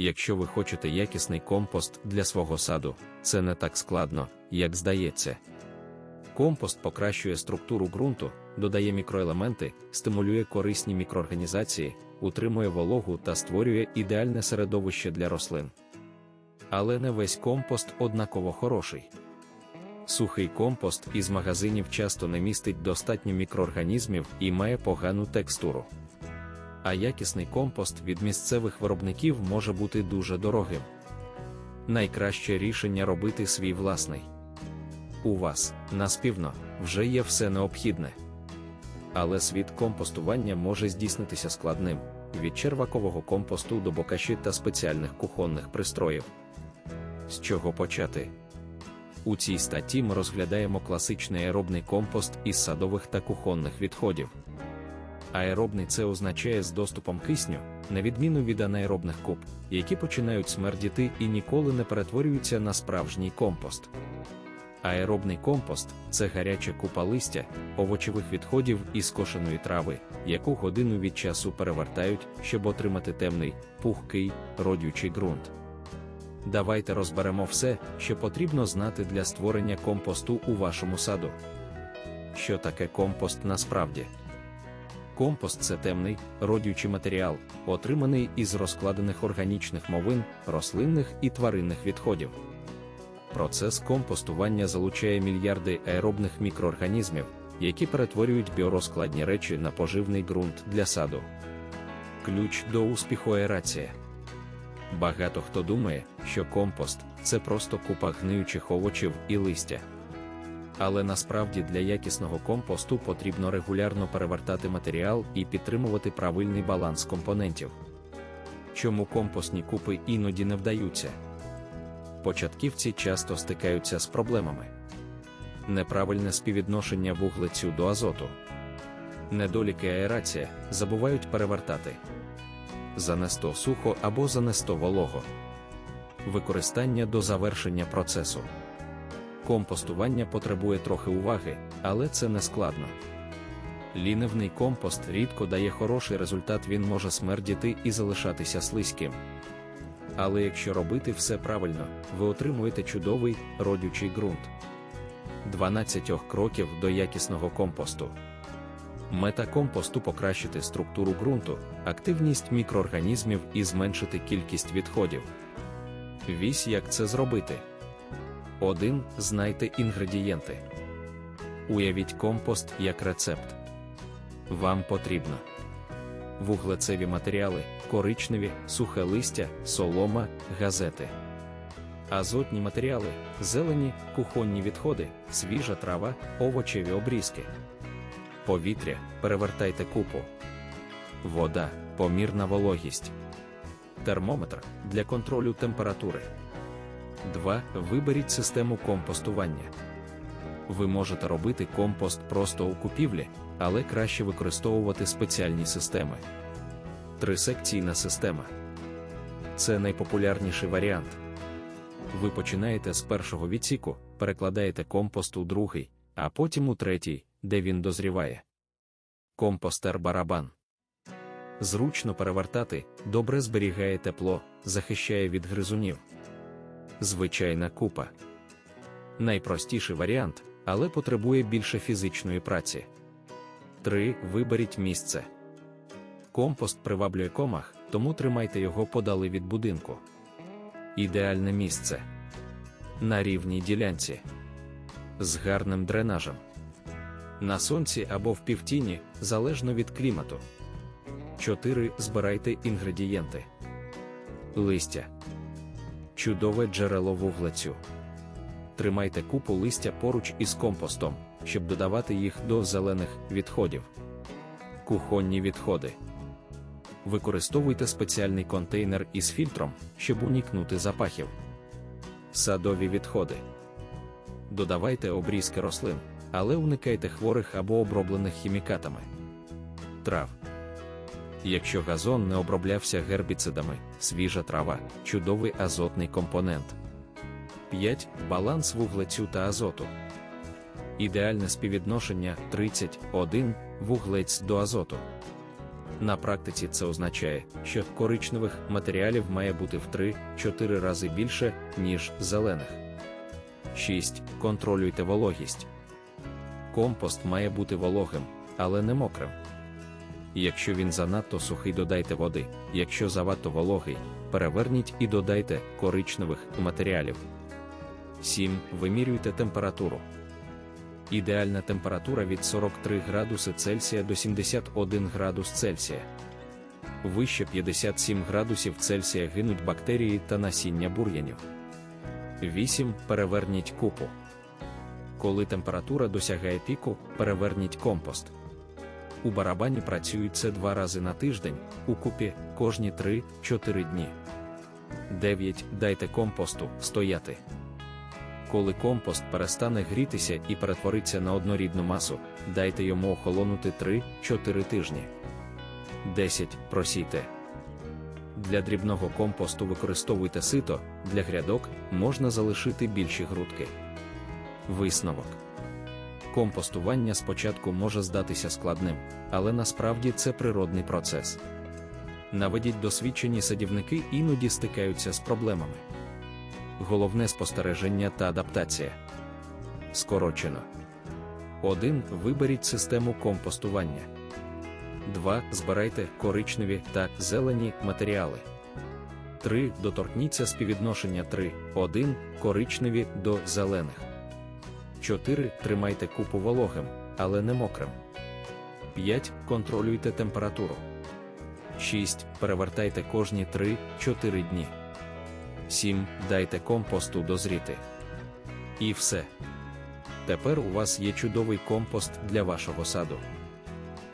Якщо ви хочете якісний компост для свого саду, це не так складно, як здається. Компост покращує структуру ґрунту, додає мікроелементи, стимулює корисні мікроорганізації, утримує вологу та створює ідеальне середовище для рослин. Але не весь компост однаково хороший. Сухий компост із магазинів часто не містить достатньо мікроорганізмів і має погану текстуру. А якісний компост від місцевих виробників може бути дуже дорогим. Найкраще рішення робити свій власний. У вас, наспівно, вже є все необхідне. Але світ компостування може здійснитися складним від червакового компосту до бокаші та спеціальних кухонних пристроїв. З чого почати? У цій статті ми розглядаємо класичний аеробний компост із садових та кухонних відходів. Аеробний це означає з доступом кисню, на відміну від анаеробних куб, які починають смердіти і ніколи не перетворюються на справжній компост. Аеробний компост це гаряча купа листя, овочевих відходів і скошеної трави, яку годину від часу перевертають, щоб отримати темний, пухкий, родючий ґрунт. Давайте розберемо все, що потрібно знати для створення компосту у вашому саду. Що таке компост насправді? Компост це темний, родючий матеріал, отриманий із розкладених органічних мовин, рослинних і тваринних відходів. Процес компостування залучає мільярди аеробних мікроорганізмів, які перетворюють біорозкладні речі на поживний ґрунт для саду. Ключ до успіху аерація. Багато хто думає, що компост це просто купа гниючих овочів і листя. Але насправді для якісного компосту потрібно регулярно перевертати матеріал і підтримувати правильний баланс компонентів. Чому компостні купи іноді не вдаються? Початківці часто стикаються з проблемами. Неправильне співвідношення вуглецю до азоту. Недоліки аерація забувають перевертати. Занесто сухо або занесто волого. Використання до завершення процесу. Компостування потребує трохи уваги, але це не складно. Лінивний компост рідко дає хороший результат, він може смердіти і залишатися слизьким. Але якщо робити все правильно, ви отримуєте чудовий родючий ґрунт. 12 кроків до якісного компосту. Мета компосту покращити структуру ґрунту, активність мікроорганізмів і зменшити кількість відходів. Вісь як це зробити. 1. Знайте інгредієнти. Уявіть компост як рецепт. Вам потрібно вуглецеві матеріали, коричневі, сухе листя, солома, газети, азотні матеріали, зелені, кухонні відходи, свіжа трава, овочеві обрізки. Повітря, перевертайте купу. Вода, помірна вологість. Термометр для контролю температури. 2. Виберіть систему компостування. Ви можете робити компост просто у купівлі, але краще використовувати спеціальні системи. Трисекційна система це найпопулярніший варіант. Ви починаєте з першого відсіку, перекладаєте компост у другий, а потім у третій, де він дозріває. Компостер барабан. Зручно перевертати, добре зберігає тепло, захищає від гризунів. Звичайна купа. Найпростіший варіант, але потребує більше фізичної праці. 3. Виберіть місце. Компост приваблює комах, тому тримайте його подали від будинку. Ідеальне місце на рівній ділянці з гарним дренажем. На сонці або в півтіні, залежно від клімату. 4. Збирайте інгредієнти. Листя. Чудове джерело вуглецю. Тримайте купу листя поруч із компостом, щоб додавати їх до зелених відходів. Кухонні відходи. Використовуйте спеціальний контейнер із фільтром, щоб уникнути запахів. Садові відходи. Додавайте обрізки рослин, але уникайте хворих або оброблених хімікатами. Трав. Якщо газон не оброблявся гербіцидами, свіжа трава, чудовий азотний компонент. 5. Баланс вуглецю та азоту. Ідеальне співвідношення 31 вуглець до азоту. На практиці це означає, що коричневих матеріалів має бути в 3-4 рази більше, ніж зелених. 6. Контролюйте вологість. Компост має бути вологим, але не мокрим. Якщо він занадто сухий, додайте води, якщо завадто вологий, переверніть і додайте коричневих матеріалів. 7. Вимірюйте температуру. Ідеальна температура від 43 градуси Цельсія до 71 градус Цельсія. Вище 57 градусів Цельсія гинуть бактерії та насіння бур'янів. 8. Переверніть купу. Коли температура досягає піку, переверніть компост. У барабані працюють це два рази на тиждень, у купі кожні 3-4 дні. 9. Дайте компосту стояти. Коли компост перестане грітися і перетвориться на однорідну масу, дайте йому охолонути 3-4 тижні. 10. Просійте. Для дрібного компосту використовуйте сито, для грядок можна залишити більші грудки. Висновок. Компостування спочатку може здатися складним, але насправді це природний процес. Наведіть досвідчені садівники іноді стикаються з проблемами. Головне спостереження та адаптація. Скорочено. 1. Виберіть систему компостування. 2. Збирайте коричневі та зелені матеріали. 3. Доторкніться співвідношення 3, 1 коричневі до зелених. 4. Тримайте купу вологим, але не мокрим. 5. Контролюйте температуру. 6. Перевертайте кожні 3-4 дні. 7. Дайте компосту дозріти. І все. Тепер у вас є чудовий компост для вашого саду.